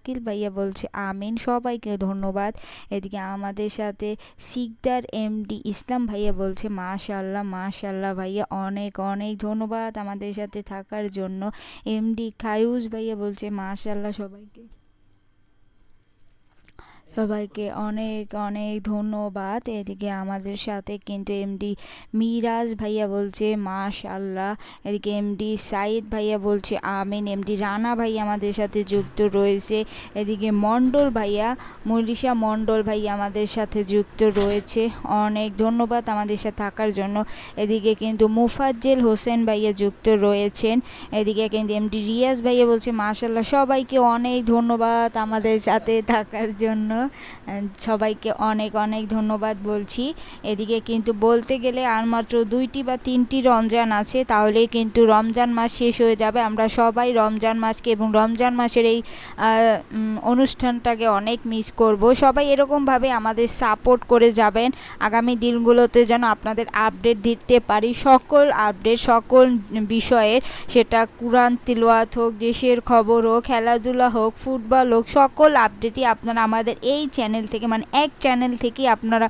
আকিল ভাইয়া বলছে, আমিন, সবাইকে ধন্যবাদ। এদিকে আমাদের সাথে শিকদার এমডি ইসলাম ভাইয়া বলছে মাশাল্লাহ মাশাল্লাহ ভাইয়া, অনেক অনেক ধন্যবাদ আমাদের সাথে থাকার জন্য। এমডি খায়ুস ভাইয়া বলছে মাশাল্লাহ সবাইকে। সবাইকে অনেক অনেক ধন্যবাদ। এদিকে আমাদের সাথে কিন্তু এমডি মিরাজ ভাইয়া বলছে মাশাল্লাহ এদিকে এমডি সাইদ ভাইয়া বলছে, আমিন। এমডি রানা ভাই আমাদের সাথে যুক্ত রয়েছে। এদিকে মণ্ডল ভাইয়া, মলিশা মণ্ডল ভাই আমাদের সাথে যুক্ত রয়েছে। অনেক ধন্যবাদ আমাদের সাথে থাকার জন্য। এদিকে কিন্তু মুফাজ্জেল হোসেন ভাইয়া যুক্ত রয়েছেন। এদিকে কিন্তু এমডি রিয়াজ ভাইয়া বলছে মাশাল্লাহ সবাইকে অনেক ধন্যবাদ আমাদের সাথে থাকার জন্য। সবাইকে অনেক অনেক ধন্যবাদ বলছি। এদিকে কিন্তু বলতে গেলে আর মাত্র দুইটি বা তিনটি রমজান আছে তাহলে কিন্তু রমজান মাস শেষ হয়ে যাবে। আমরা সবাই রমজান মাসকে এবং রমজান মাসের এই অনুষ্ঠানটাকে অনেক মিস করব। সবাই এরকমভাবে আমাদের সাপোর্ট করে যাবেন। আগামী দিনগুলোতে যেন আপনাদের আপডেট দিতে পারি। সকল আপডেট সকল বিষয়ের, সেটা কোরআন তিলওয়াত হোক, দেশের খবর হোক, খেলাধুলা হোক, ফুটবল হোক, সকল আপডেটই আপনারা আমাদের এই চ্যানেল থেকে মানে এক চ্যানেল থেকেই আপনারা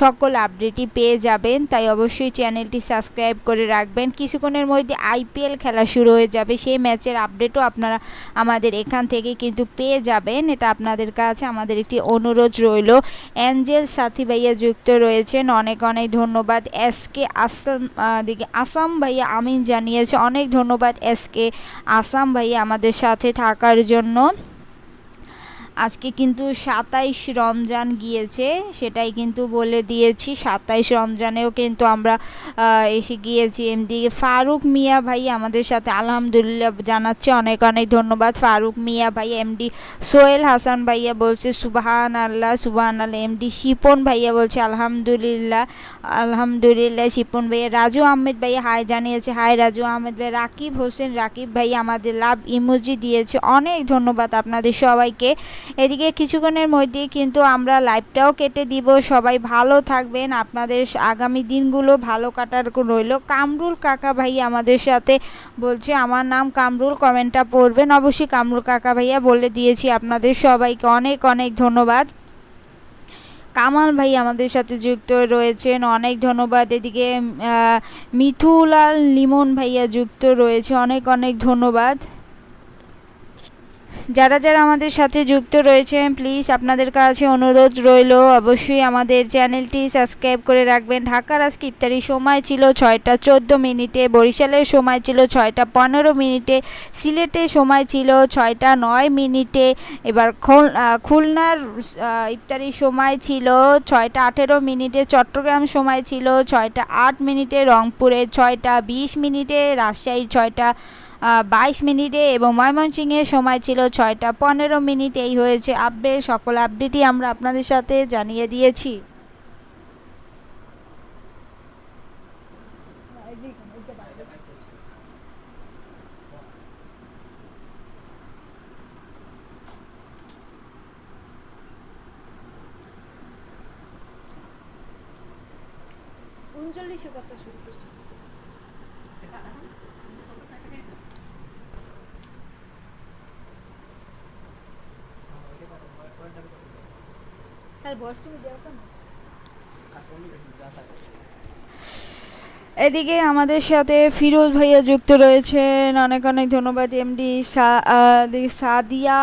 সকল আপডেটই পেয়ে যাবেন। তাই অবশ্যই চ্যানেলটি সাবস্ক্রাইব করে রাখবেন। কিছুক্ষণের মধ্যে আইপিএল খেলা শুরু হয়ে যাবে। সেই ম্যাচের আপডেটও আপনারা আমাদের এখান থেকে কিন্তু পেয়ে যাবেন। এটা আপনাদের কাছে আমাদের একটি অনুরোধ রইল। অ্যাঞ্জেল সাথী ভাইয়া যুক্ত রয়েছেন। অনেক অনেক ধন্যবাদ। এস কে আসাম দিকে আসাম ভাইয়া আমিন জানিয়েছে। অনেক ধন্যবাদ এস কে আসাম ভাইয়া আমাদের সাথে থাকার জন্য। আজকে কিন্তু সাতাইশ রমজান গিয়েছে, সেটাই কিন্তু বলে দিয়েছি। সাতাইশ রমজানেও কিন্তু আমরা এসে গিয়েছি। এমদিকে ফারুক মিয়া ভাই আমাদের সাথে, আলহামদুলিল্লাহ জানাচ্ছে অনেক অনেক ধন্যবাদ। ফারুক মিয়া ভাই, এমডি সোহেল হাসান ভাইয়া বলছে সুবাহান আল্লাহ সুবাহান আল্লাহ এমডি শিপন ভাইয়া বলছে, আলহামদুলিল্লাহ আলহামদুলিল্লাহ। শিপন ভাইয়া, রাজু আহমেদ ভাইয়া, হাই, জানিয়েছে, হাই রাজু আহমেদ ভাই। রাকিব হোসেন, রাকিব ভাই আমাদের লাভ ইমোজি দিয়েছে। অনেক ধন্যবাদ আপনাদের সবাইকে। এদিকে কিছুক্ষণের মধ্যেই কিন্তু আমরা লাইভটাও কেটে দিব। সবাই ভালো থাকবেন। আপনাদের আগামী দিনগুলো ভালো কাটার রইল। কামরুল কাকা ভাই আমাদের সাথে বলছে, আমার নাম কামরুল কমেন্টটা পড়বেন। অবশ্যই কামরুল কাকা ভাইয়া বলে দিয়েছি আপনাদের সবাইকে অনেক অনেক ধন্যবাদ। কামাল ভাই আমাদের সাথে যুক্ত রয়েছেন, অনেক ধন্যবাদ। এদিকে মিথুলাল লিমন ভাইয়া যুক্ত রয়েছে, অনেক অনেক ধন্যবাদ। যারা যারা আমাদের সাথে যুক্ত রয়েছেন প্লিজ আপনাদের কাছে অনুরোধ রইল। অবশ্যই আমাদের চ্যানেলটি সাবস্ক্রাইব করে রাখবেন। ঢাকার আজকে ইফতারি সময় ছিল ছয়টা চোদ্দ মিনিটে বরিশালের সময় ছিল ছয়টা পনেরো মিনিটে সিলেটে সময় ছিল ছয়টা নয় মিনিটে এবার খুল- খুলনার আহ, ইফতারির সময় ছিল ছয়টা আঠেরো মিনিটে চট্টগ্রাম সময় ছিল ছয়টা আট মিনিটে রংপুরে ছয়টা বিশ মিনিটে রাজশাহী ছয়টা বাইশ মিনিটে এবং ময়মনসিংহের সময় ছিল ছয়টা পনেরো মিনিট। এই হয়েছে আপডেট। সকল আপডেটই আমরা আপনাদের সাথে জানিয়ে দিয়েছি। উনচল্লিশে কত শুরু করছি। এদিকে আমাদের সাথে ফিরোজ ভাইয়া যুক্ত রয়েছেন অনেক অনেক ধন্যবাদ। এমডি সাদিয়া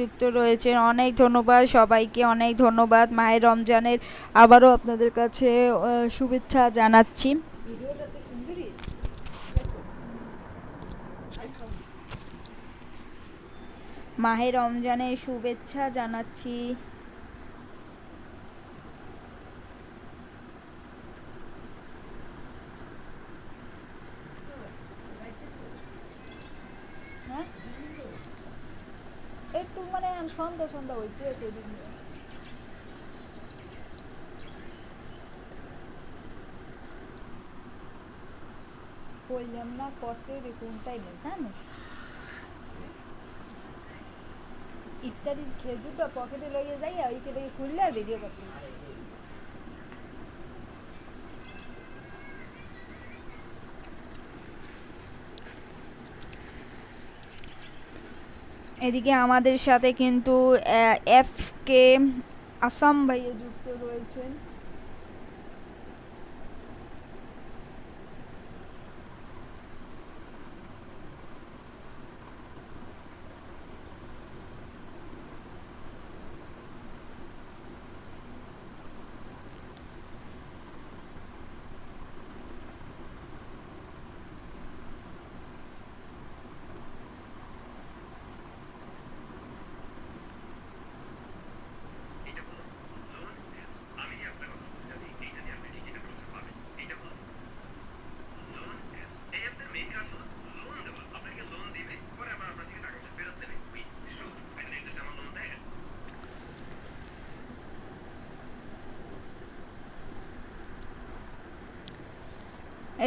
যুক্ত রয়েছেন অনেক ধন্যবাদ সবাইকে অনেক ধন্যবাদ। মায়ের রমজানের আবারও আপনাদের কাছে শুভেচ্ছা জানাচ্ছি। ভিডিওটা তো সুন্দরই মাহে রমজানের শুভেচ্ছা জানাচ্ছি হ্যাঁ? মানে সন্ধ্যা সন্ধ্যা হইতে আছে এদিক। কইলাম না করতে কোন টাইমে জানো ইত্যাদির খেজুরটা পকেটে লইয়ে যাইয়া ওইকে খুললে ভিডিও করতে এদিকে আমাদের সাথে কিন্তু এফ কে আসাম ভাইয়া যুক্ত রয়েছেন।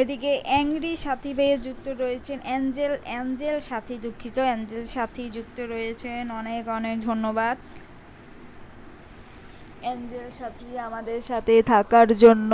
এদিকে অ্যাংরি সাথী ভাইয়া যুক্ত রয়েছেন অ্যাঞ্জেল। অ্যাঞ্জেল সাথী, দুঃখিত, অ্যাঞ্জেল সাথী যুক্ত রয়েছেন। অনেক অনেক ধন্যবাদ। অ্যাঞ্জেল সাথী আমাদের সাথে থাকার জন্য।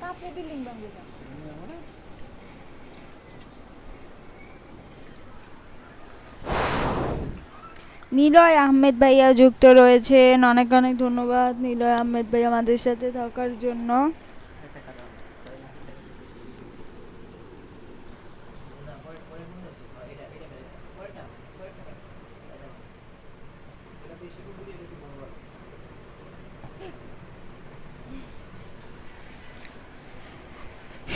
কাপড়ে বিল্ডিং? নিলয় আহমেদ ভাইয়া যুক্ত রয়েছেন। অনেক অনেক ধন্যবাদ নিলয় আহমেদ ভাই আমাদের সাথে থাকার জন্য।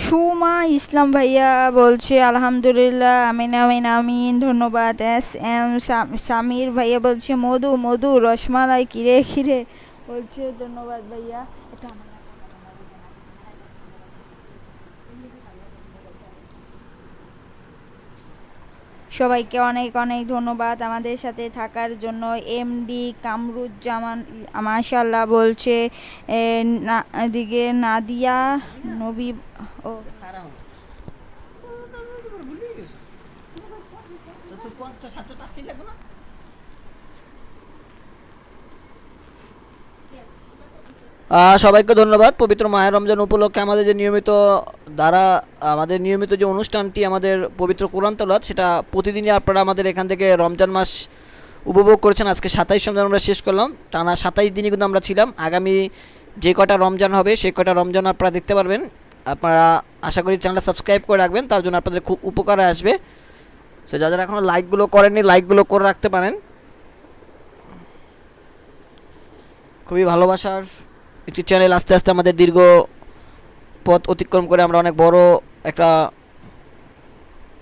সুমা ইসলাম ভাইয়া বলছে, আলহামদুলিল্লাহ, আমিন আমিন আমিন, ধন্যবাদ। এস এম সামির ভাইয়া বলছে, মধু মধু, রসমালাই, কিরে কিরে? বলছে, ধন্যবাদ ভাইয়া। এটা সবাইকে অনেক অনেক ধন্যবাদ আমাদের সাথে থাকার জন্য। এমডি কামরুজ্জামান মাশাল্লাহ বলছে দিকে নাদিয়া নবী ও। আহ, সবাইকে ধন্যবাদ। পবিত্র মায়ের রমজান উপলক্ষে আমাদের যে নিয়মিত দ্বারা, আমাদের নিয়মিত যে অনুষ্ঠানটি আমাদের পবিত্র কোরআন তলাত সেটা প্রতিদিনই আপনারা আমাদের এখান থেকে রমজান মাস উপভোগ করেছেন। আজকে সাতাইশ রমজান আমরা শেষ করলাম। টানা সাতাইশ দিনই কিন্তু আমরা ছিলাম। আগামী যে কটা রমজান হবে, সেই কটা রমজান আপনারা দেখতে পারবেন। আপনারা আশা করি চ্যানেলটা সাবস্ক্রাইব করে রাখবেন। তার জন্য আপনাদের খুব উপকারে আসবে। সো, যারা এখনও লাইকগুলো করেননি, লাইকগুলো করে রাখতে পারেন। খুবই ভালোবাসার একটি চ্যানেল আস্তে আস্তে আমাদের দীর্ঘ পথ অতিক্রম করে আমরা অনেক বড় একটা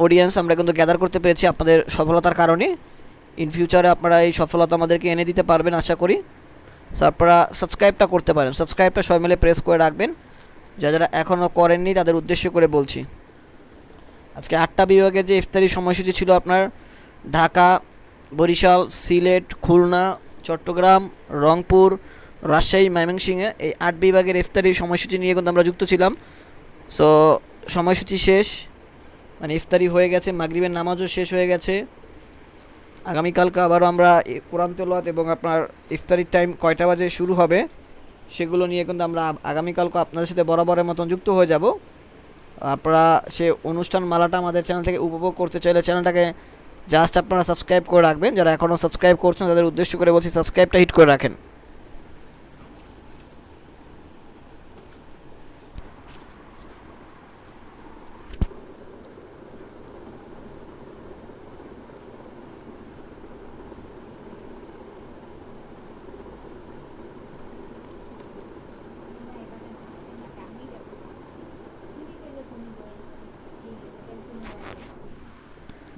অডিয়েন্স আমরা কিন্তু গ্যাদার করতে পেরেছি আপনাদের সফলতার কারণে। ইন ফিউচারে আপনারা এই সফলতা আমাদেরকে এনে দিতে পারবেন আশা করি। আপনারা সাবস্ক্রাইবটা করতে পারেন। সাবস্ক্রাইবটা সবাই মিলে প্রেস করে রাখবেন। যা যারা এখনও করেননি, তাদের উদ্দেশ্য করে বলছি। আজকে আটটা বিভাগের যে ইফতারি সময়সূচি ছিল আপনার, ঢাকা, বরিশাল, সিলেট, খুলনা, চট্টগ্রাম, রংপুর রাজশাহী, ময়মনসিংহে এই আট বিভাগের ইফতারি সময়সূচি নিয়ে কিন্তু আমরা যুক্ত ছিলাম। সো সময়সূচি শেষ মানে ইফতারি হয়ে গেছে, মাগরিবের নামাজও শেষ হয়ে গেছে। আগামীকালকে আবারও আমরা কোরআন তেলাওয়াত এবং আপনার ইফতারির টাইম কয়টা বাজে শুরু হবে, সেগুলো নিয়ে কিন্তু আমরা আগামীকালকে আপনাদের সাথে বরাবরের মতন যুক্ত হয়ে যাব। আপনারা সে অনুষ্ঠান মালাটা আমাদের চ্যানেল থেকে উপভোগ করতে চাইলে চ্যানেলটাকে জাস্ট আপনারা সাবস্ক্রাইব করে রাখবেন। যারা এখনও সাবস্ক্রাইব করছেন, তাদের উদ্দেশ্য করে বলছি সাবস্ক্রাইবটা হিট করে রাখেন।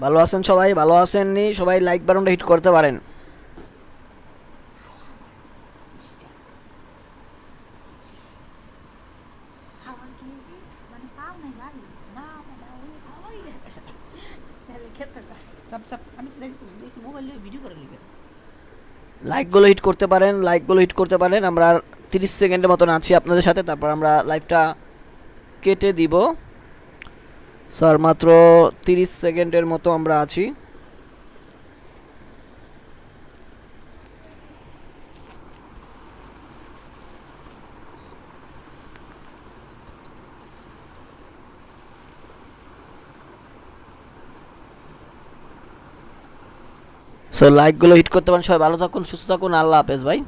ভালো আছেন সবাই? ভালো আছেন নি সবাই লাইক বাটনটা হিট করতে পারেন। লাইকগুলো হিট করতে পারেন লাইকগুলো হিট করতে পারেন। আমরা তিরিশ সেকেন্ডের মতন আছি আপনাদের সাথে। তারপর আমরা লাইভটা কেটে দিব। স্যার, মাত্র তিরিশ সেকেন্ডের মতো আমরা আছি। সো লাইকগুলো হিট করতে পারেন। সবাই ভালো থাকুন, সুস্থ থাকুন। আল্লাহ হাফেজ ভাই।